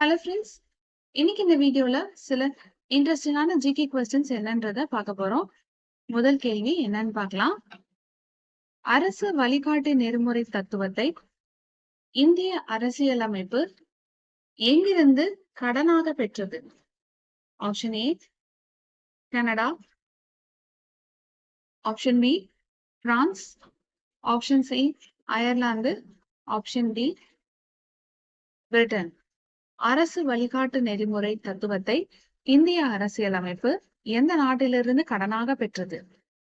Hello friends இன்னைக்கு இந்த வீடியோல சில இன்ட்ரெஸ்டிங்கான ஜிகே கொஸ்டின்ஸ் என்னன்றத பார்க்க போறோம். முதல் கேள்வி என்னன்னு பார்க்கலாம். அரசு வழிகாட்டு நெறிமுறை தத்துவத்தை இந்திய அரசியலமைப்பு எங்கிருந்து கடனாக பெற்றது? Option A Canada option B France option C Ireland option D Britain அரசு வழிகாட்டு நெறிமுறை தத்துவத்தை இந்திய அரசியலமைப்பு எந்த நாட்டிலிருந்து கடனாக பெற்றது?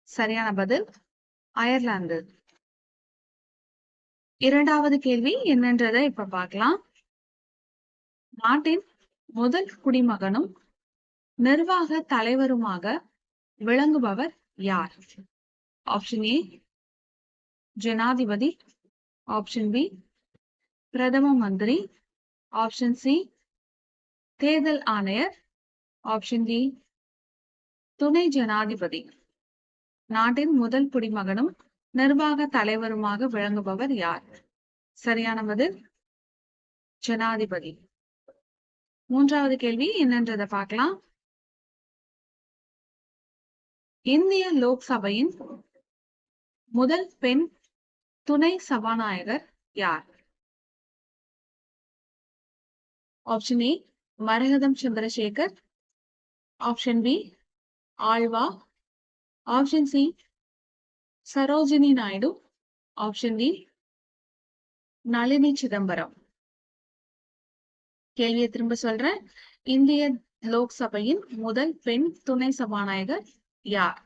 சரியான பதில் அயர்லாந்து. இரண்டாவது கேள்வி என்னன்றதை இப்ப பார்க்கலாம். நாட்டின் முதல் குடிமகனும் நிர்வாக தலைவருமாக விளங்குபவர் யார்? ஆப்ஷன் ஏ ஜனாதிபதி. ஆப்ஷன் பி பிரதம மந்திரி. ஆப்ஷன் சி தேர்தல் ஆணையர். ஆப்ஷன் டி துணை ஜனாதிபதி. நாட்டின் முதல் குடிமகனும் நிர்வாக தலைவருமாக விளங்குபவர் யார்? சரியான பதில் ஜனாதிபதி. மூன்றாவது கேள்வி என்னன்றதை பார்க்கலாம். இந்திய லோக்சபையின் முதல் பெண் துணை சபாநாயகர் யார்? Option A Maragatham Chandrasekhar option B Alva option C Sarojini Naidu option D Nalini Chidambaram கேள்வியை திரும்ப சொல்றேன். இந்திய லோக்சபையின் முதல் பெண் துணை சபாநாயகர் யார்?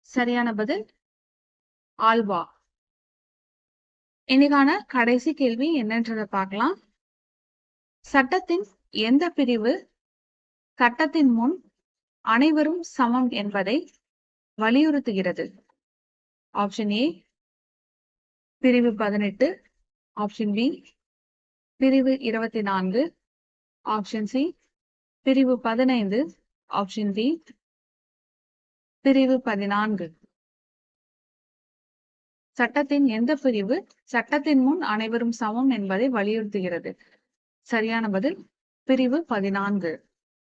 சரியான பதில் ஆல்வா. இன்னைக்கான கடைசி கேள்வி என்னன்றதை பார்க்கலாம். சட்டத்தின் எந்த பிரிவு? சட்டத்தின் முன் அனைவரும் சமம் என்பதை வலியுறுத்துகிறது. ஆப்ஷன் ஏ பிரிவு பதினெட்டு. ஆப்ஷன் பி பிரிவு இருபத்தி நான்கு ஆப்ஷன் சி பிரிவு பதினைந்து. ஆப்ஷன் டி பிரிவு பதினான்கு. சட்டத்தின் எந்த பிரிவு? சட்டத்தின் முன் அனைவரும் சமம் என்பதை வலியுறுத்துகிறது. சரியான பதில் பிரிவு பதினான்கு.